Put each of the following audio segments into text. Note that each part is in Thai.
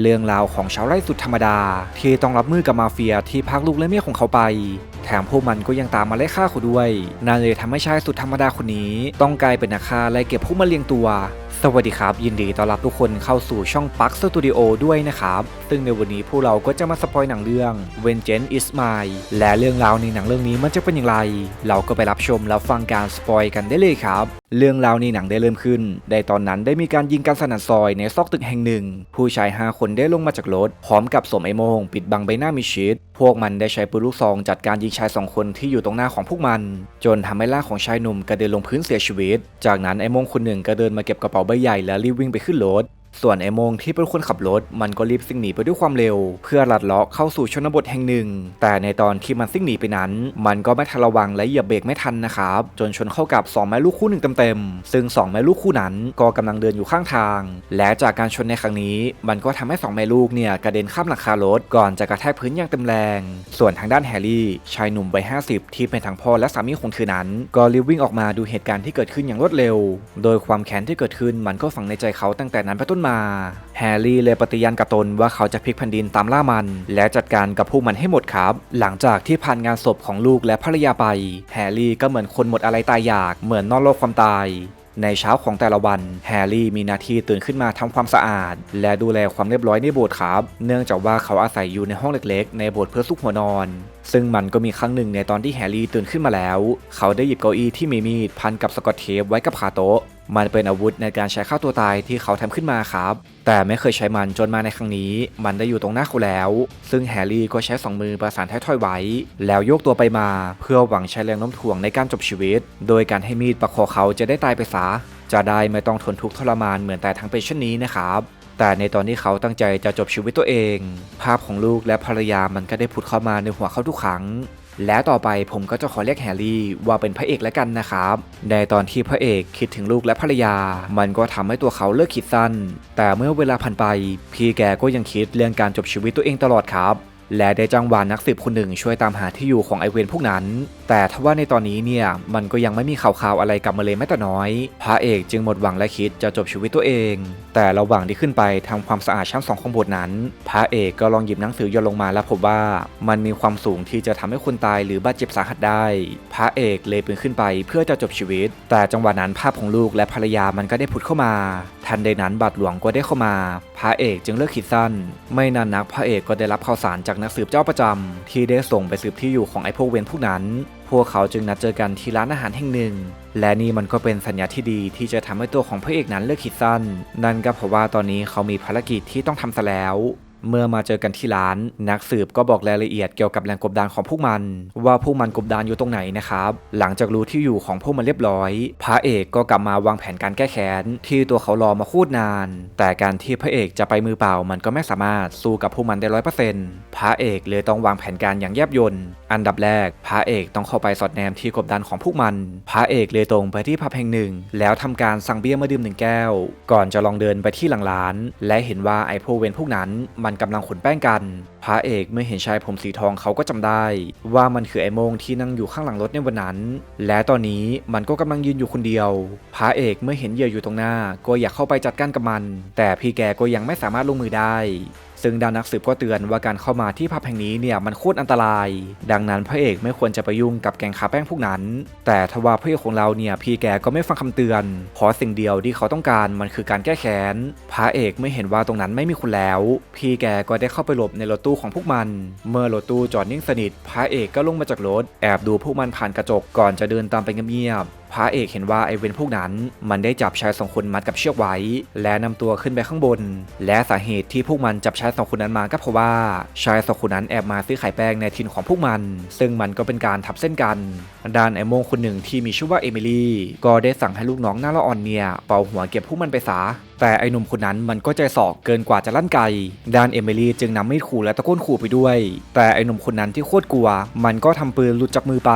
เรื่องราวของชาวไร่สุดธรรมดา ที่ต้องรับมือกับมาเฟียที่พักลูกและเมียของเขาไป แถมพวกมันก็ยังตามมาไล่ฆ่าเขาด้วยนั่นเลยทำให้ชายสุดธรรมดาคนนี้ ต้องกลายเป็นนักฆ่าไล่เก็บพวกมาเลี้ยงตัว สวัสดีครับ ยินดีต้อนรับทุกคนเข้าสู่ช่องปักสตูดิโอด้วยนะครับ ซึ่งในวันนี้พวกเราก็จะมาสปอยหนังเรื่อง Vengeance is Mine และเรื่องราวในหนังเรื่องนี้มันจะเป็นอย่างไร เราก็ไปรับชมแล้วฟังการสปอยกันได้เลยครับ เรื่องราวในหนังได้เริ่มขึ้นในตอนนั้นได้มีการยิงกันสนั่นซอยในซอกตึกแห่งหนึ่ง ผู้ชาย 5 คนได้ลงมาจากรถพร้อมกับสวมไอโมงปิดบังใบหน้ามิชิดพวกมันได้ใช้ปืนลูกซองจัดการยิงชายสองคนที่อยู่ตรงหน้าของพวกมัน จนทำให้ร่างของชายหนุ่มกระเด็นลงพื้นเสียชีวิต จากนั้นไอโมงคนหนึ่งก็เดินมาเก็บกระเป๋าใบใหญ่และรีบวิ่งไปขึ้นรถ ส่วนไอโมงที่เป็นคนขับรถมันก็รีบซิ่งหนีไปด้วยความเร็ว เพื่อลัดเลาะเข้าสู่ชนบทแห่งหนึ่ง แต่ในตอนที่มันซิ่งหนีไปนั้น มันก็ไม่ทันระวังและเหยียบเบรกไม่ทันนะครับ จนชนเข้ากับสองแม่ลูกคู่หนึ่งเต็มๆซึ่งสองแม่ลูกคู่นั้นก็กำลังเดินอยู่ข้างทาง และจากการชนในครั้งนี้ มันก็ทำให้สองแม่ลูกเนี่ยกระเด็นข้ามหลังคารถก่อนจะกระแทกพื้นอย่างเต็มแรง ส่วนทางด้านแฮร์รี่ชายหนุ่มวัย50 ที่เป็นทั้งพ่อและสามีของเธอนั้น ก็รีบวิ่งออกมาดูเหตุการณ์ที่เกิดขึ้นอย่างรวดเร็ว โดยความแค้นที่เกิดขึ้นมันก็ฝังในใจเขาตั้งแต่นั้นเป็นต้นมา แฮร์รี่เลยปฏิญาณกับตนว่าเขาจะพลิกแผ่นดินตามล่ามัน และจัดการกับพวกมันให้หมดครับ หลังจากที่ผ่านงานศพของลูกและภรรยาไป แฮร์รี่ก็เหมือนคนหมดอะไรตายอยาก เหมือนนอนรอความตายในเช้าของแต่ละวัน แฮร์รี่มีหน้าที่ตื่นขึ้นมาทำความสะอาด และดูแลความเรียบร้อยในโบสถ์ครับ เนื่องจากว่าเขาอาศัยอยู่ในห้องเล็กๆ ในโบสถ์เพื่อซุกหัวนอน ซึ่งมันก็มีครั้งหนึ่งในตอนที่แฮร์รี่ตื่นขึ้นมาแล้ว เขาได้หยิบเก้าอี้ที่มีมีดพันกับสกอตเทปไว้กับขาโต๊ะ มันเป็นอาวุธในการใช้ฆ่าตัวตายที่เขาทำขึ้นมาครับ แต่ไม่เคยใช้มันจนมาในครั้งนี้ มันได้อยู่ตรงหน้าเขาแล้ว ซึ่งแฮร์รี่ก็ใช้สองมือประสานท้ายทอยไว้ แล้วโยกตัวไปมา เพื่อหวังใช้แรงโน้มถ่วงในการจบชีวิต โดยการให้มีดประคอเขาจะได้ตายไปซะจะได้ไม่ต้องทนทุกข์ทรมานเหมือนแต่ทั้งเป็นเช่นนี้นะครับแต่ในตอนที่เขาตั้งใจจะจบชีวิตตัวเอง ภาพของลูกและภรรยามันก็ได้ผุดเข้ามาในหัวเขาทุกครั้ง และต่อไปผมก็จะขอเรียกแฮร์รี่ว่าเป็นพระเอกแล้วกันนะครับ ในตอนที่พระเอกคิดถึงลูกและภรรยา มันก็ทำให้ตัวเขาเลิกคิดสั้น แต่เมื่อเวลาผ่านไป พี่แกก็ยังคิดเรื่องการจบชีวิตตัวเองตลอดครับ และได้จ้างวานนักสืบคนหนึ่งช่วยตามหาที่อยู่ของไอเวนพวกนั้น แต่ทว่าในตอนนี้เนี่ยมันก็ยังไม่มีข่าวๆอะไรกลับมาเลยแม้แต่น้อย พระเอกจึงหมดหวังและคิดจะจบชีวิตตัวเอง แต่ระหว่างที่ขึ้นไปทำความสะอาดชั้นสองของโบสถ์นั้น พระเอกก็ลองหยิบหนังสือย่นลงมาและพบว่า มันมีความสูงที่จะทำให้คนตายหรือบาดเจ็บสาหัสได้ พระเอกเลยปีนขึ้นไปเพื่อจะจบชีวิต แต่จังหวะนั้นภาพของลูกและภรรยามันก็ได้ผุดเข้ามาทันใดนั้นบาทหลวงก็ได้เข้ามา พระเอกจึงเลิกคิดสั้น ไม่นานนักพระเอกก็ได้รับข่าวสารจากนักสืบเจ้าประจำที่ได้ส่งไปสืบที่อยู่ของไอ้พวกเวรพวกนั้น พวกเขาจึงนัดเจอกันที่ร้านอาหารแห่งหนึ่ง และนี่มันก็เป็นสัญญาณที่ดีที่จะทำให้ตัวของพระเอกนั้นเลิกคิดสั้น นั่นก็เพราะว่าตอนนี้เขามีภารกิจที่ต้องทำซะแล้ว เมื่อมาเจอกันที่ร้าน นักสืบก็บอกรายละเอียดเกี่ยวกับแหล่งกบดานของพวกมัน ว่าพวกมันกบดานอยู่ตรงไหนนะครับ หลังจากรู้ที่อยู่ของพวกมันเรียบร้อย พระเอกก็กลับมาวางแผนการแก้แค้นที่ตัวเขารอมาคตรนาน แต่การที่พระเอกจะไปมือเปล่ามันก็ไม่สามารถสู้กับพวกมันได้ร้อยเปอร์เซ็นต์พระเอกเลยต้องวางแผนการอย่างแยบยลอันดับแรก พระเอกต้องเข้าไปสอดแนมที่กบดานของพวกมัน พระเอกเลยตรงไปที่ผับแห่งหนึ่ง แล้วทำการสั่งเบียร์มาดื่มหนึ่งแก้ว ก่อนจะลองเดินไปที่หลังร้าน และเห็นว่าไอ้พวกเวรพวกนั้นมันกำลังขนแป้งกัน พระเอกเมื่อเห็นชายผมสีทองเขาก็จำได้ ว่ามันคือไอ้โมงที่นั่งอยู่ข้างหลังรถในวันนั้น และตอนนี้มันก็กำลังยืนอยู่คนเดียว พระเอกเมื่อเห็นเหยื่ออยู่ตรงหน้า ก็อยากเข้าไปจัดการกับมัน แต่พี่แกก็ยังไม่สามารถลงมือได้ ซึ่งดานนักสืบก็เตือนว่าการเข้ามาที่ผับแห่งนี้เนี่ยมันโคตรอันตราย ดังนั้นพระเอกไม่ควรจะไปยุ่งกับแกงขาแป้งพวกนั้น แต่ทว่าพระเอกของเราเนี่ยพี่แกก็ไม่ฟังคำเตือนเพราะสิ่งเดียวที่เขาต้องการมันคือการแก้แค้นพระเอกไม่เห็นว่าตรงนั้นไม่มีคนแล้ว พี่แกก็ได้เข้าไปหลบในรถตู้ของพวกมัน เมื่อรถตู้จอดนิ่งสนิท พระเอกก็ลงมาจากรถแอบดูพวกมันผ่านกระจกก่อนจะเดินตามไปเงียบ พระเอกเห็นว่าไอเวนพวกนั้น มันได้จับชายสองคนมัดกับเชือกไว้ และนำตัวขึ้นไปข้างบน และสาเหตุที่พวกมันจับชายสองคนนั้นมาก็เพราะว่าชายสองคนนั้นแอบมาซื้อไข่แป้งในถิ่นของพวกมัน ซึ่งมันก็เป็นการทับเส้นกัน ด้านไอโมงคนหนึ่งที่มีชื่อว่าเอมิลี่ ก็ได้สั่งให้ลูกน้องหน้าละอ่อนเนี่ยเป่าหัวเก็บพวกมันไปซะแต่ไอหนุ่มคนนั้นมันก็ใจสอกเกินกว่าจะลั่นไกด้านเอมิลี่จึงนำมีดขู่และตะโกนขู่ไปด้วย แต่ไอหนุ่มคนนั้นที่โคตรกลัว มันก็ทำปืนหลุดจากมือไป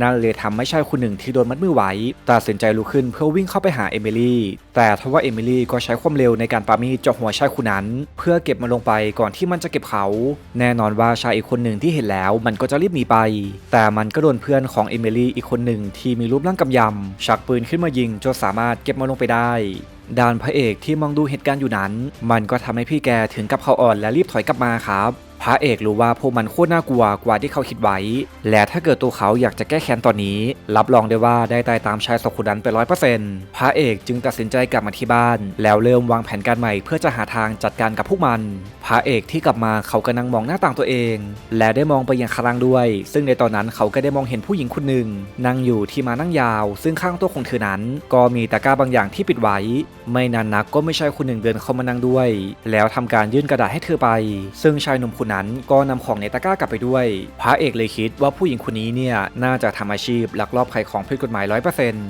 นั่นเลยทำให้ชายคนหนึ่งที่โดนมัดมือไว้ตัดสินใจลุกขึ้นเพื่อวิ่งเข้าไปหาเอมิลี่ แต่ทว่าเอมิลี่ก็ใช้ความเร็วในการปามีดเจาะหัวชายคนนั้น เพื่อเก็บมันลงไปก่อนที่มันจะเก็บเขา แน่นอนว่าชายอีกคนหนึ่งที่เห็นแล้ว มันก็จะรีบหนีไป แต่มันก็โดนเพื่อนของเอมิลี่อีกคนหนึ่งที่มีรูปร่างกำยำชักปืนขึ้นมายิงจนสามารถเก็บมันลงไปได้ด้านพระเอกที่มองดูเหตุการณ์อยู่นั้น มันก็ทำให้พี่แกถึงกับเขาอ่อนและรีบถอยกลับมาครับ พระเอกรู้ว่าพวกมันโคตรน่ากลัวกว่าที่เขาคิดไว้ และถ้าเกิดตัวเขาอยากจะแก้แค้นตอนนี้ รับรองได้ว่าได้ตายตามชายสองคนนั้นไปร้อยเปอร์เซ็นต์พระเอกจึงตัดสินใจกลับมาที่บ้าน แล้วเริ่มวางแผนการใหม่เพื่อจะหาทางจัดการกับพวกมัน พระเอกที่กลับมาเขาก็นั่งมองหน้าต่างตัวเอง และได้มองไปยังข้างล่างด้วย ซึ่งในตอนนั้นเขาก็ได้มองเห็นผู้หญิงคนหนึ่งนั่งอยู่ที่มานั่งยาว ซึ่งข้างตัวของเธอนั้น ก็มีตะกร้าบางอย่างที่ปิดไว้ ไม่นานนักก็ไม่ใช่คนหนึ่งเดินเข้ามานั่งด้วย แล้วทำการยื่นกระดาษให้เธอไป ซึ่งชายหนุ่มคนนั้นก็นำของในตะกร้ากลับไปด้วย พระเอกเลยคิดว่าผู้หญิงคนนี้เนี่ยน่าจะทำอาชีพลักลอบขายของผิดกฎหมายร้อยเปอร์เซ็นต์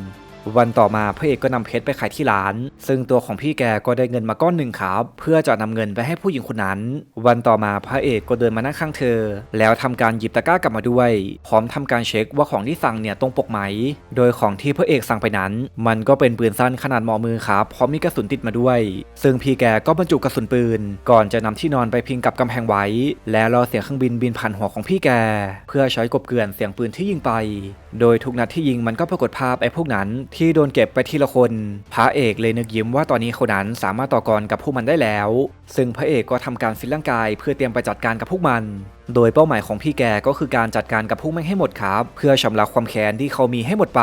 วันต่อมาพระเอกก็นำเพชรไปขายที่ร้าน ซึ่งตัวของพี่แกก็ได้เงินมาก้อนหนึ่งครับ เพื่อจะนำเงินไปให้ผู้หญิงคนนั้น วันต่อมาพระเอกก็เดินมานั่งข้างเธอ แล้วทำการหยิบตะกร้ากลับมาด้วย พร้อมทำการเช็คว่าของที่สั่งเนี่ยตรงปกไหม โดยของที่พระเอกสั่งไปนั้น มันก็เป็นปืนสั้นขนาดหมอมือครับพร้อมมีกระสุนติดมาด้วย ซึ่งพี่แกก็บรรจุกระสุนปืน ก่อนจะนำที่นอนไปพิงกับกำแพงไว้ และรอเสียงเครื่องบินบินผ่านหัวของพี่แก เพื่อใช้กบเกลื่อนเสียงปืนที่ยิงไป โดยทุกนัดที่ยิงมันก็ปรากฏภาพไอ้พวกนั้นที่โดนเก็บไปทีละคน พระเอกเลยนึกยิ้มว่าตอนนี้เขานั้นสามารถต่อกรกับพวกมันได้แล้ว ซึ่งพระเอกก็ทำการฟิตร่างกายเพื่อเตรียมไปจัดการกับพวกมัน โดยเป้าหมายของพี่แกก็คือการจัดการกับพวกแม่งให้หมดครับ เพื่อชำระความแค้นที่เขามีให้หมดไป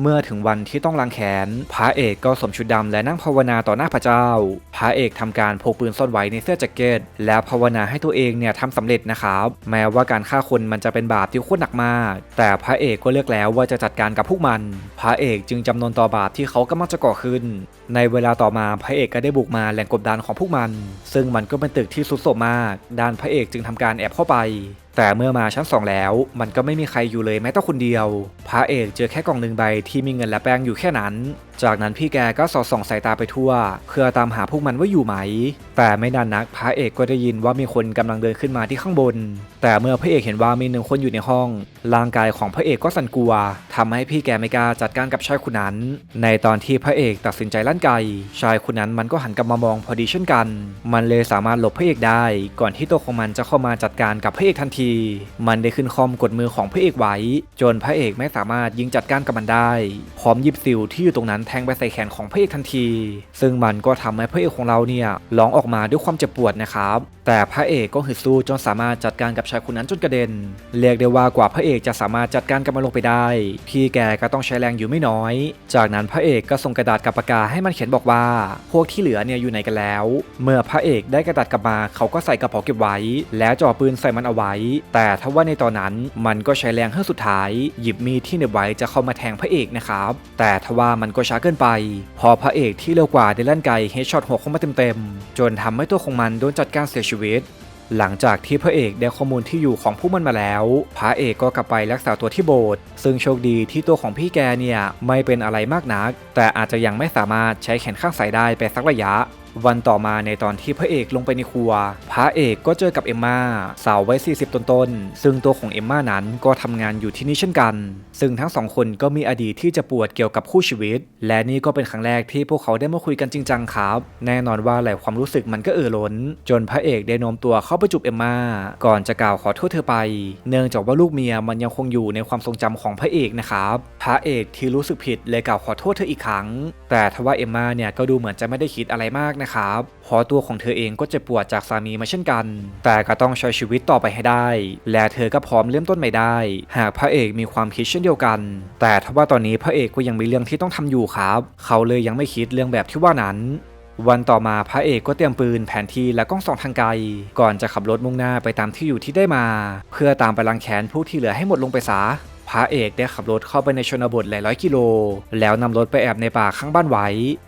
เมื่อถึงวันที่ต้องล้างแขน พระเอกก็สวมชุดดำและนั่งภาวนาต่อหน้าพระเจ้า พระเอกทำการพกปืนซ่อนไว้ในเสื้อแจ็คเก็ต แล้วภาวนาให้ตัวเองเนี่ยทำสำเร็จนะครับ แม้ว่าการฆ่าคนมันจะเป็นบาปที่โคตรหนักมาก แต่พระเอกก็เลือกแล้วว่าจะจัดการกับพวกมัน พระเอกจึงจำนนต่อบาปที่เขากำลังจะก่อขึ้น ในเวลาต่อมาพระเอกก็ได้บุกมาแหล่งกบดานของพวกมัน ซึ่งมันก็เป็นตึกที่สุดโทรมมาก ด้านพระเอกจึงทำการแอบเข้าไป แต่เมื่อมาชั้นสองแล้ว มันก็ไม่มีใครอยู่เลยแม้แต่คนเดียว พระเอกเจอแค่กล่องหนึ่งใบที่มีเงินและแป้งอยู่แค่นั้น จากนั้นพี่แกก็สอดส่องสายตาไปทั่ว เพื่อตามหาพวกมันว่าอยู่ไหม แต่ไม่นานนักพระเอกก็ได้ยินว่ามีคนกำลังเดินขึ้นมาที่ข้างบน แต่เมื่อพระเอกเห็นว่ามีหนึ่งคนอยู่ในห้อง ร่างกายของพระเอกก็สั่นกลัวทำให้พี่แกไม่กล้าจัดการกับชายคนนั้น ในตอนที่พระเอกตัดสินใจลั่นไก ชายคนนั้นมันก็หันกลับมามองพอดีเช่นกัน มันเลยสามารถหลบพระเอกได้ ก่อนที่ตัวของมันจะเข้ามาจัดการกับพระเอกทันที มันได้ขึ้นคอมกดมือของพระเอกไว้ จนพระเอกไม่สามารถยิงจัดการกับมันได้ พร้อมหยิบซิลที่อยู่ตรงนั้นแทงไปใส่แขนของพระเอกทันที ซึ่งมันก็ทำให้พระเอกของเราเนี่ยร้องออกมาด้วยความเจ็บปวดนะครับ แต่พระเอกก็ฮึดสู้จนสามารถจัดการกับชายคนนั้นจนกระเด็น เรียกได้ว่ากว่าพระเอกจะสามารถจัดการกับมันลงไปได้ พี่แกก็ต้องใช้แรงอยู่ไม่น้อย จากนั้นพระเอกก็ส่งกระดาษกับปากกาให้มันเขียนบอกว่า พวกที่เหลือเนี่ยอยู่ไหนกันแล้ว เมื่อพระเอกได้กระดาษกลับมาเขาก็ใส่กระเป๋าเก็บไว้ แล้วจ่อปืนใส่มันเอาไว้ แต่ถ้าว่าในตอนนั้นมันก็ใช้แรงเฮือกสุดท้าย หยิบมีดที่เหน็บไว้จะเข้ามาแทงพระเอกนะครับแต่ทว่ามันก็ช้าเกินไป พอพระเอกที่เร็วกว่าได้ลั่นไกเฮดช็อตหัวเข้ามาเต็มๆ จนทำให้ตัวของมันโดนจัดการเสียชีวิต หลังจากที่พระเอกได้ข้อมูลที่อยู่ของผู้มันมาแล้ว พระเอกก็กลับไปรักษาตัวที่โบสถ์ซึ่งโชคดีที่ตัวของพี่แกเนี่ยไม่เป็นอะไรมากนัก แต่อาจจะยังไม่สามารถใช้แขนข้างซ้ายได้ไปสักระยะวันต่อมาในตอนที่พระเอกลงไปในครัว พระเอกก็เจอกับเอมมาสาววัย40 ต้นๆ ซึ่งตัวของเอมมานั้นก็ทำงานอยู่ที่นี่เช่นกัน ซึ่งทั้งสองคนก็มีอดีตที่จะปวดเกี่ยวกับคู่ชีวิต และนี่ก็เป็นครั้งแรกที่พวกเขาได้มาคุยกันจริงจังครับ แน่นอนว่าหลายความรู้สึกมันก็เอ่อล้น จนพระเอกได้โน้มตัวเข้าไปจูบเอมมาก่อนจะกล่าวขอโทษเธอไป เนื่องจากว่าลูกเมียมันยังคงอยู่ในความทรงจำของพระเอกนะครับ พระเอกที่รู้สึกผิดเลยกล่าวขอโทษเธออีกครั้ง แต่ทว่าเอมมาเนี่ยก็ดูเหมือนจะไม่ได้คิดอะไรมากนะครับ เพราะตัวของเธอเองก็เจ็บปวดจากสามีมาเช่นกัน แต่ก็ต้องใช้ชีวิตต่อไปให้ได้ และเธอก็พร้อมเริ่มต้นใหม่ได้ หากพระเอกมีความคิดเช่นเดียวกัน แต่ทว่าตอนนี้พระเอกก็ยังมีเรื่องที่ต้องทำอยู่ครับ เขาเลยยังไม่คิดเรื่องแบบที่ว่านั้นวันต่อมาพระเอกก็เตรียมปืนแผนที่และกล้องส่องทางไกล ก่อนจะขับรถมุ่งหน้าไปตามที่อยู่ที่ได้มา เพื่อตามไปรังแค้นผู้ที่เหลือให้หมดลงไปซะ พระเอกได้ขับรถเข้าไปในชนบทหลายร้อยกิโล แล้วนำรถไปแอบในป่าข้างบ้านไว้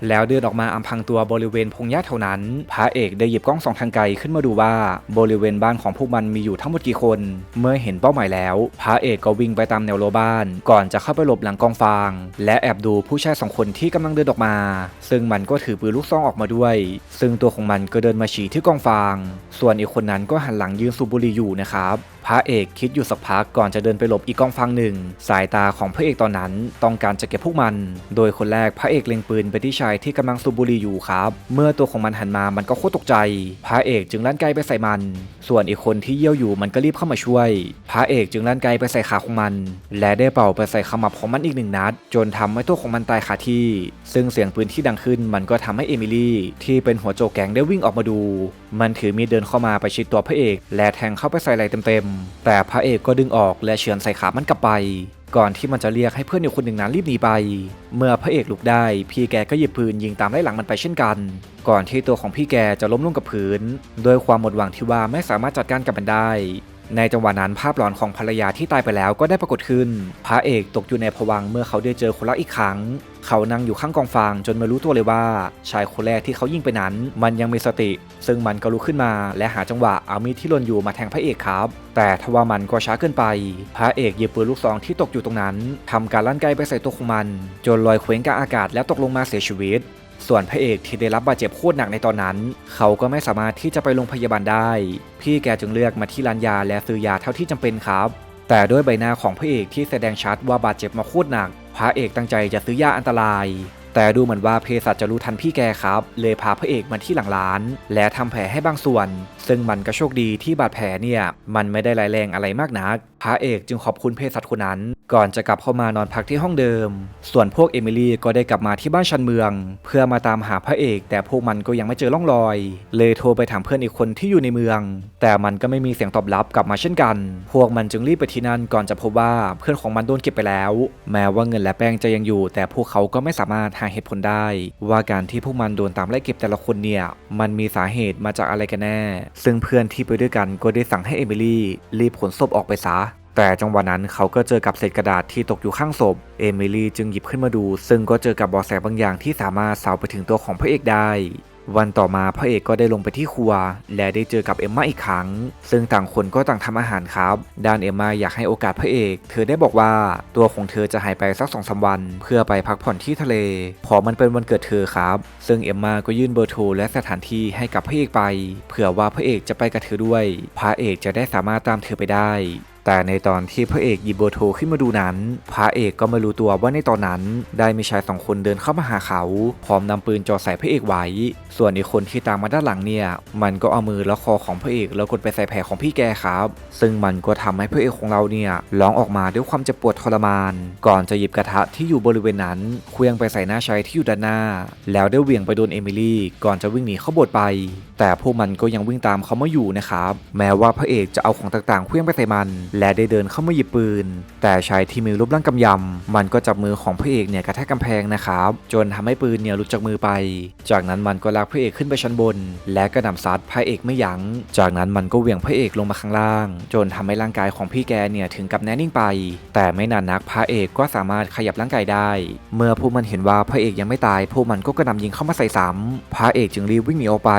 แล้วเดินออกมาอำพังตัวบริเวณพงหญ้าเท่านั้น พระเอกได้หยิบกล้องสองทางไกลขึ้นมาดูว่าบริเวณบ้านของพวกมันมีอยู่ทั้งหมดกี่คน เมื่อเห็นเป้าหมายแล้ว พระเอกก็วิ่งไปตามแนวรั้วบ้าน ก่อนจะเข้าไปหลบหลังกองฟาง และแอบดูผู้ชายสองคนที่กำลังเดินออกมา ซึ่งมันก็ถือปืนลูกซองออกมาด้วย ซึ่งตัวของมันก็เดินมาฉี่ที่กองฟาง ส่วนอีกคนนั้นก็หันหลังยืนสูบบุหรี่อยู่นะครับพระเอกคิดอยู่สักพักก่อนจะเดินไปหลบอีกกองฟังหนึ่ง สายตาของพระเอกตอนนั้นต้องการจะเก็บพวกมัน โดยคนแรกพระเอกเล็งปืนไปที่ชายที่กำลังสูบบุหรี่อยู่ครับ เมื่อตัวของมันหันมามันก็โคตรตกใจ พระเอกจึงลั่นไกไปใส่มัน ส่วนอีกคนที่เยี่ยวอยู่มันก็รีบเข้ามาช่วย พระเอกจึงลั่นไกไปใส่ขาของมัน และได้เป่าไปใส่ขมับของมันอีกหนึ่งนัด จนทำให้ตัวของมันตายคาที่ ซึ่งเสียงปืนที่ดังขึ้นมันก็ทำให้เอมิลี่ที่เป็นหัวโจกแกงได้วิ่งออกมาดู มันถือมีดเดินเข้ามาประชิดตัวพระเอก และแทงเข้าไปใส่ไหล่เต็มๆ แต่พระเอกก็ดึงออกและเฉือนใส่ขามันกลับไป ก่อนที่มันจะเรียกให้เพื่อนอีกคนหนึ่งนั้นรีบหนีไป เมื่อพระเอกลุกได้ พี่แกก็หยิบปืนยิงตามไล่หลังมันไปเช่นกัน ก่อนที่ตัวของพี่แกจะล้มลงกับพื้น โดยความหมดหวังที่ว่าไม่สามารถจัดการกับมันได้ ในจังหวะนั้นภาพหลอนของภรรยาที่ตายไปแล้วก็ได้ปรากฏขึ้น พระเอกตกอยู่ในภวังเมื่อเขาได้เจอคนรักอีกครั้ง เขานั่งอยู่ข้างกองฟางจนไม่รู้ตัวเลยว่า ชายคนแรกที่เขายิงไปนั้น มันยังมีสติ ซึ่งมันก็ลุกขึ้นมาและหาจังหวะเอามีดที่หล่นอยู่มาแทงพระเอกครับ แต่ทว่ามันก็ช้าเกินไป พระเอกหยิบปืนลูกซองที่ตกอยู่ตรงนั้นทำการลั่นไกไปใส่ตัวของมัน จนลอยเคว้งกลางอากาศแล้วตกลงมาเสียชีวิต ส่วนพระเอกที่ได้รับบาดเจ็บโคตรหนักในตอนนั้น เขาก็ไม่สามารถที่จะไปโรงพยาบาลได้ พี่แกจึงเลือกมาที่ร้านยาและซื้อยาเท่าที่จำเป็นครับ แต่ด้วยใบหน้าของพระเอกที่แสดงชัดว่าบาดเจ็บมาโคตรหนัก พระเอกตั้งใจจะซื้อยาอันตราย แต่ดูเหมือนว่าเภสัชจะรู้ทันพี่แกครับ เลยพาพระเอกมาที่หลังร้าน และทำแผลให้บางส่วน ซึ่งมันก็โชคดีที่บาดแผลเนี่ยมันไม่ได้ร้ายแรงอะไรมากนัก พระเอกจึงขอบคุณเภสัชคนนั้น ก่อนจะกลับเข้ามานอนพักที่ห้องเดิม ส่วนพวกเอมิลี่ก็ได้กลับมาที่บ้านชันเมือง เพื่อมาตามหาพระเอก แต่พวกมันก็ยังไม่เจอร่องรอย เลยโทรไปถามเพื่อนอีกคนที่อยู่ในเมือง แต่มันก็ไม่มีเสียงตอบรับกลับมาเช่นกัน พวกมันจึงรีบไปที่นั่นก่อนจะพบว่าเพื่อนของมันโดนเก็บไปแล้ว แม้ว่าเงินและแป้งจะยังอยู่ แต่พวกเขาก็ไม่สามารถหาเหตุผลได้ ว่าการที่พวกมันโดนตามไล่เก็บแต่ละคนเนี่ยมันมีสาเหตุมาจากอะไรกันแน่ ซึ่งเพื่อนที่ไปด้วยกันก็ได้สั่งให้เอมิลี่รีบขนศพออกไปซะแต่จังหวะนั้นเขาก็เจอกับเศษกระดาษที่ตกอยู่ข้างศพ เอมิลี่จึงหยิบขึ้นมาดู ซึ่งก็เจอกับบอแสบางอย่างที่สามารถสาวไปถึงตัวของพระเอกได้ วันต่อมาพระเอกก็ได้ลงไปที่ครัว และได้เจอกับเอมมาอีกครั้ง ซึ่งต่างคนก็ต่างทำอาหารครับ ด้านเอมมาอยากให้โอกาสพระเอก เธอได้บอกว่าตัวของเธอจะหายไปสักสองสาวัน เพื่อไปพักผ่อนที่ทะเลเพราะมันเป็นวันเกิดเธอครับ ซึ่งเอมมาก็ยื่นเบอร์โทรและสถานที่ให้กับพระเอกไป เผื่อว่าพระเอกจะไปกับเธอด้วย พระเอกจะได้สามารถตามเธอไปได้ แต่ในตอนที่พระเอกหยิบเบอร์โทรขึ้นมาดูนั้น พระเอกก็ไม่รู้ตัวว่าในตอนนั้นได้มีชายสองคนเดินเข้ามาหาเขา พร้อมนำปืนจ่อใส่พระเอกไว้ ส่วนอีกคนที่ตามมาด้านหลังเนี่ย มันก็เอามือล็อกคอของพระเอกแล้วกดไปใส่แผลของพี่แกครับ ซึ่งมันก็ทำให้พระเอกของเราเนี่ยร้องออกมาด้วยความเจ็บปวดทรมาน ก่อนจะหยิบกระทะที่อยู่บริเวณนั้นเคลื่องไปใส่หน้าชายที่อยู่ด้านหน้า แล้วได้เหวี่ยงไปโดนเอมิลี่ก่อนจะวิ่งหนีเข้าโบสถ์ไป แต่พวกมันก็ยังวิ่งตามเขามาอยู่นะครับแม้ว่าพระเอกจะเอาของต่างๆเคลื่องไปใส่มันและได้เดินเข้ามาหยิบปืน แต่ชายที่มีรูปร่างกำยำ มันก็จับมือของพระเอกเนี่ยกระแทกกำแพงนะครับ จนทำให้ปืนเนี่ยหลุดจากมือไป จากนั้นมันก็ลากพระเอกขึ้นไปชั้นบน และก็นำซัดพระเอกไม่ยัง้ง จากนั้นมันก็เหวี่ยงพระเอกลงมาข้างล่าง จนทำให้ร่างกายของพี่แกเนี่ยถึงกับแน่นิ่งไป แต่ไม่นานนักพระเอกก็สามารถขยับร่างกายได้ เมื่อพวกมันเห็นว่าพระเอกยังไม่ตายพวกมันก็กระหน่ำยิงเข้ามาใส่ซ้ำพระเอกจึงรีบวิ่งหนีออกไป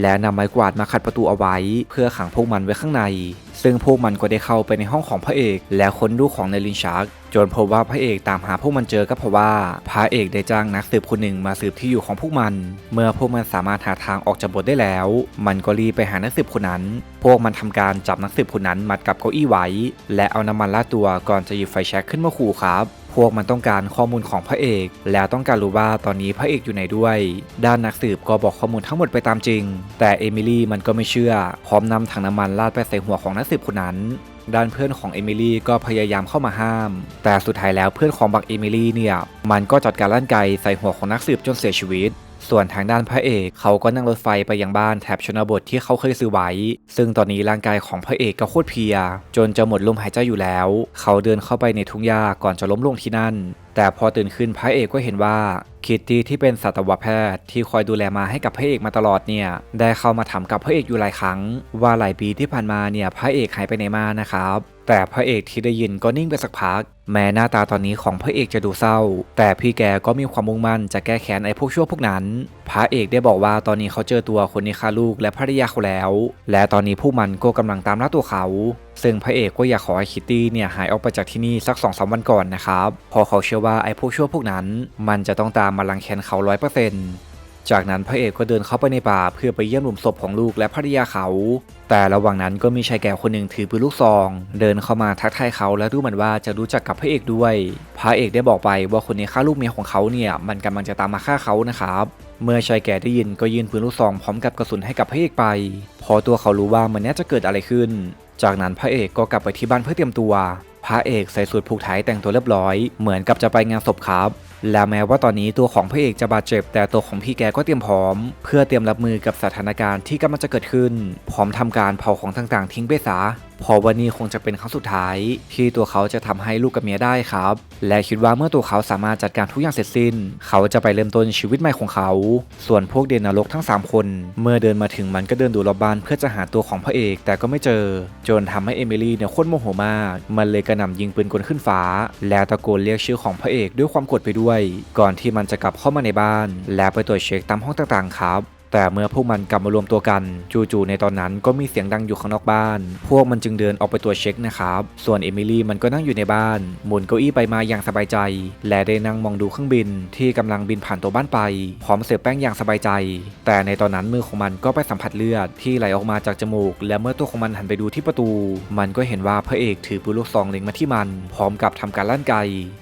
และนำไม้กวาดมาขัดประตูเอาไว้ เพื่อขังพวกมันไว้ข้างใน ซึ่งพวกมันก็ได้เข้าไปในห้องของพระเอก และค้นดูของในลินชาร์กจนพบว่าพระเอกตามหาพวกมันเจอก็เพราะว่าพระเอกได้จ้างนักสืบคนหนึ่งมาสืบที่อยู่ของพวกมัน เมื่อพวกมันสามารถหาทางออกจากบทได้แล้ว มันก็รีบไปหานักสืบคนนั้น พวกมันทำการจับนักสืบคนนั้นมัดกับเก้าอี้ไว้ และเอาน้ำมันลาดตัวก่อนจะหยิบไฟแช็กขึ้นมาขู่ครับพวกมันต้องการข้อมูลของพระเอก แล้วต้องการรู้ว่าตอนนี้พระเอกอยู่ไหนด้วย ด้านนักสืบก็บอกข้อมูลทั้งหมดไปตามจริง แต่เอมิลี่มันก็ไม่เชื่อ พร้อมนำถังน้ำมันราดไปใส่หัวของนักสืบคนนั้น ด้านเพื่อนของเอมิลี่ก็พยายามเข้ามาห้าม แต่สุดท้ายแล้วเพื่อนของบักเอมิลี่เนี่ยมันก็จัดการลั่นไกใส่หัวของนักสืบจนเสียชีวิต ส่วนทางด้านพระเอกเขาก็นั่งรถไฟไปยังบ้านแถบชนบทที่เขาเคยซื้อไว้ ซึ่งตอนนี้ร่างกายของพระเอกก็โคตรเพีย จนจะหมดลมหายใจอยู่แล้ว เขาเดินเข้าไปในทุ่งหญ้าก่อนจะล้มลงที่นั่น แต่พอตื่นขึ้นพระเอกก็เห็นว่า คิตตี้ที่เป็นสัตวแพทย์ที่คอยดูแลมาให้กับพระเอกมาตลอดเนี่ยได้เข้ามาถามกับพระเอกอยู่หลายครั้ง ว่าหลายปีที่ผ่านมาเนี่ยพระเอกหายไปไหนมานะครับแต่พระเอกที่ได้ยินก็นิ่งไปสักพัก แม้หน้าตาตอนนี้ของพระเอกจะดูเศร้า แต่พี่แกก็มีความมุ่งมั่นจะแก้แค้นไอ้พวกชั่วพวกนั้น พระเอกได้บอกว่าตอนนี้เขาเจอตัวคนนี้ฆ่าลูกและภรรยาเขาแล้ว และตอนนี้พวกมันก็กำลังตามล่าตัวเขา ซึ่งพระเอกก็อยากขอให้คิตตี้เนี่ยหายออกไปจากที่นี่สักสองสามวันก่อนนะครับเพอเขาเชื่อว่าไอ้พวกชั่วพวกนั้น มันจะต้องตามมาลังแค้นเขาร้อยเปอร์เซ็นต์ จากนั้นพระเอกก็เดินเข้าไปในป่าเพื่อไปเยี่ยมหลุมศพของลูกและภรรยาเขา แต่ระหว่างนั้นก็มีชายแก่คนหนึ่งถือปืนลูกซอง เดินเข้ามาทักทายเขาและดูเหมือนว่าจะรู้จักกับพระเอกด้วย พระเอกได้บอกไปว่าคนนี้ฆ่าลูกเมียของเขาเนี่ยมันกำลังจะตามมาฆ่าเขานะครับ เมื่อชายแก่ได้ยินก็ยื่นปืนลูกซองพร้อมกับกระสุนให้กับพระเอกไป พอตัวเขารู้ว่ามันน่าจะเกิดอะไรขึ้น จากนั้นพระเอกก็กลับไปที่บ้านเพื่อเตรียมตัว พระเอกใส่สูทผูกไทยแต่งตัวเรียบร้อย เหมือนกับจะไปงานศพครับ และแม้ว่าตอนนี้ตัวของพระเอกจะบาดเจ็บ แต่ตัวของพี่แกก็เตรียมพร้อม เพื่อเตรียมรับมือกับสถานการณ์ที่กำลังจะเกิดขึ้น พร้อมทำการเผาของต่างๆ ทิ้งไปซะเพอวันนี้คงจะเป็นครั้งสุดท้าย ที่ตัวเขาจะทำให้ลูกกับเมียได้ครับ และคิดว่าเมื่อตัวเขาสามารถจัดการทุกอย่างเสร็จสิ้น เขาจะไปเริ่มต้นชีวิตใหม่ของเขา ส่วนพวกเดนนรกทั้ง 3 คน เมื่อเดินมาถึงมันก็เดินดูรอบบ้านเพื่อจะหาตัวของพระเอกแต่ก็ไม่เจอ จนทำให้เอมิลี่เนี่ยโคตรโมโหมาก มันเลยกระหน่ำยิงปืนกลขึ้นฟ้า แล้วตะโกนเรียกชื่อของพระเอกด้วยความโกรธไปด้วย ก่อนที่มันจะกลับเข้ามาในบ้าน และไปตรวจเช็คตามห้องต่างๆครับ แต่เมื่อพวกมันกลับมารวมตัวกัน จู่ๆในตอนนั้นก็มีเสียงดังอยู่ข้างนอกบ้าน พวกมันจึงเดินออกไปตัวจเช็คนะครับ ส่วนเอมิลี่มันก็นั่งอยู่ในบ้าน หมุนเก้าอี้ไปมาอย่างสบายใจ และได้นั่งมองดูเครื่องบิน ที่กำลังบินผ่านตัวบ้านไป พร้อมเสพแป้งอย่างสบายใจ แต่ในตอนนั้นมือของมันก็ไปสัมผัสเลือดที่ไหลออกมาจากจมูก และเมื่อตัวของมันหันไปดูที่ประตู มันก็เห็นว่าพระเอกถือปืนลูกซองเล็งมาที่มัน พร้อมกับทำการลั่นไก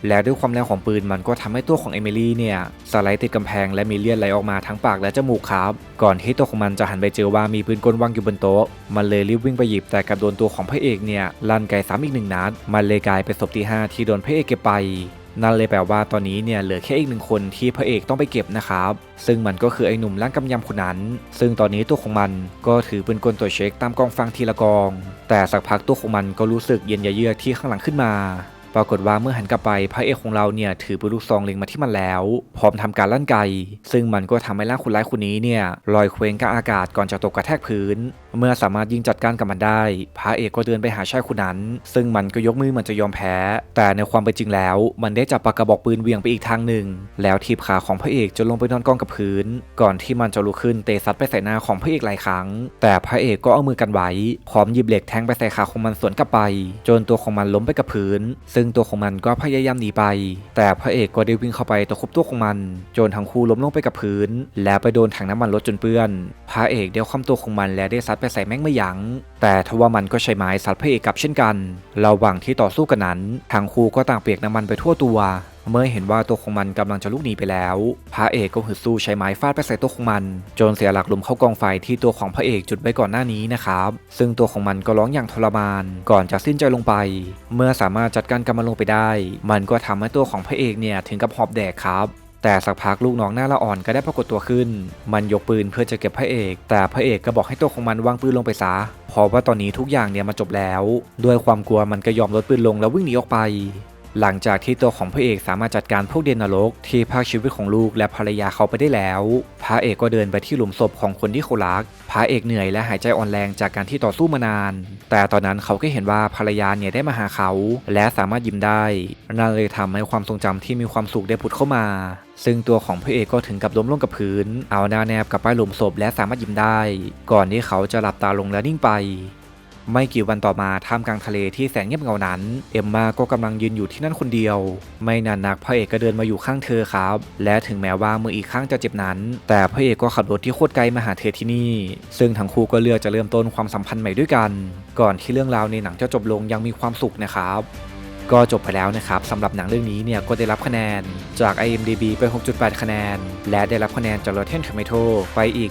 และด้วยความแรงของปืนมันก็ทำให้ตัวของเอมิลี่เนี่ยสไลด์ติดกำแพงและมีเลือดไหลออกมาทั้งปากและจมูกครับก่อนที่ตัวของมันจะหันไปเจอว่ามีปืนกลวางอยู่บนโต๊ะ มันเลยรีบวิ่งไปหยิบแต่กลับโดนตัวของพระเอกเนี่ยลั่นไกซ้ำอีกหนึ่งนัด มันเลยกลายเป็นศพที่ห้าที่โดนพระเอกเก็บไป นั่นเลยแปลว่าตอนนี้เนี่ยเหลือแค่อีกหนึ่งคนที่พระเอกต้องไปเก็บนะครับ ซึ่งมันก็คือไอ้หนุ่มร่างกำยำคนนั้น ซึ่งตอนนี้ตัวของมันก็ถือปืนกลตัวจเช็คตามกองฟังทีละกอง แต่สักพักตัวของมันก็รู้สึกเย็นยะเยือกที่ข้างหลังขึ้นมา ปรากฏว่าเมื่อหันกลับไปพระเอกของเราเนี่ยถือปืนลูกซองเล็งมาที่มันแล้ว พร้อมทำการลั่นไก ซึ่งมันก็ทำให้ร่างคนร้ายคนนี้เนี่ยลอยเคว้งกับอากาศก่อนจะตกกระแทกพื้น เมื่อสามารถยิงจัดการกับมันได้ พระเอกก็เดินไปหาชายคนนั้น ซึ่งมันก็ยกมือเหมือนจะยอมแพ้ แต่ในความเป็นจริงแล้ว มันได้จับปากกระบอกปืนเวียงไปอีกทางหนึ่ง แล้วทีบขาของพระเอกจนลงไปนอนกองกับพื้น ก่อนที่มันจะลุกขึ้นเตะซัดไปใส่หน้าของพระเอกหลายครั้ง แต่พระเอกก็เอามือกันไว้พร้อมหยิบเหล็กแทงไปใส่ขาของมันสวนกลับไป จนตัวของมันล้มไปกับพื้น ซึ่งตัวของมันก็พยายามหนีไป แต่พระเอกก็ได้วิ่งเข้าไปตะคุบตัวของมัน จนทั้งคู่ล้มลงไปกับพื้น แล้วไปโดนถังน้ำมันรถจนเปื้อน พระเอกเดี่ยวคว่ำตัวของมันและได้ซัดไปใส่แม่งไม่ยัง้ง แต่ทว่ามันก็ใช้ไม้ซัดพระเอกกลับเช่นกัน ระหว่างที่ต่อสู้กันนั้นทั้งคู่ก็ต่างเปียกน้ำมันไปทั่วตัว เมื่อเห็นว่าตัวของมันกำลังจะลุกหนีไปแล้ว พระเอกก็ฮึดสู้ใช้ไม้ฟาดไปใส่ตัวของมัน จนเสียหลักล้มเข้ากองไฟที่ตัวของพระเอกจุดไว้ก่อนหน้านี้นะครับ ซึ่งตัวของมันก็ร้องอย่างทรมาน ก่อนจะสิ้นใจลงไป เมื่อสามารถจัดการกับมันลงไปได้ มันก็ทำให้ตัวของพระเอกเนี่ยถึงกับหอบแดกครับแต่สักพักลูกน้องหน้าละอ่อนก็ได้ปรากฏตัวขึ้น มันยกปืนเพื่อจะเก็บพระเอก แต่พระเอกก็บอกให้ตัวของมันวางปืนลงไปซะ เพราะว่าตอนนี้ทุกอย่างเนี่ยมาจบแล้ว ด้วยความกลัวมันก็ยอมลดปืนลงแล้ววิ่งหนีออกไป หลังจากที่ตัวของพระเอกสามารถจัดการพวกเดนนรกที่พรากชีวิตของลูกและภรรยาเขาไปได้แล้ว พระเอกก็เดินไปที่หลุมศพของคนที่เขารัก พระเอกเหนื่อยและหายใจอ่อนแรงจากการที่ต่อสู้มานาน แต่ตอนนั้นเขาก็เห็นว่าภรรยาเนี่ยได้มาหาเขา และสามารถยิ้มได้นั่นเลยทำให้ความทรงจำที่มีความสุขได้ผุดเข้ามาซึ่งตัวของพระเอกก็ถึงกับล้มลงกับพื้น เอาหน้าแนบกับป้ายหลุมศพและสามารถยิ้มได้ ก่อนที่เขาจะหลับตาลงและนิ่งไป ไม่กี่วันต่อมาท่ามกลางทะเลที่แสงเงียบเหงานั้น เอ็มมาก็กำลังยืนอยู่ที่นั่นคนเดียว ไม่นานนักพระเอกก็เดินมาอยู่ข้างเธอครับ และถึงแม้ว่ามืออีกข้างจะเจ็บนั้น แต่พระเอกก็ขับรถที่โคตรไกลมาหาเธอที่นี่ ซึ่งทั้งคู่ก็เลือกจะเริ่มต้นความสัมพันธ์ใหม่ด้วยกัน ก่อนที่เรื่องราวในหนังจะจบลงยังมีความสุขนะครับก็จบไปแล้วนะครับสำหรับหนังเรื่องนี้เนี่ยก็ได้รับคะแนนจาก IMDB ไป 6.8 คะแนน และได้รับคะแนนจาก Rotten Tomato ไปอีก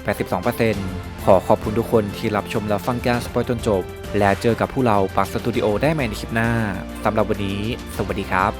82%ขอขอบคุณทุกคนที่รับชมและฟังการสปอยจนจบ และเจอกับผู้เราปักสตูดิโอได้ใหม่ในคลิปหน้าสำหรับวันนี้ สวัสดีครับ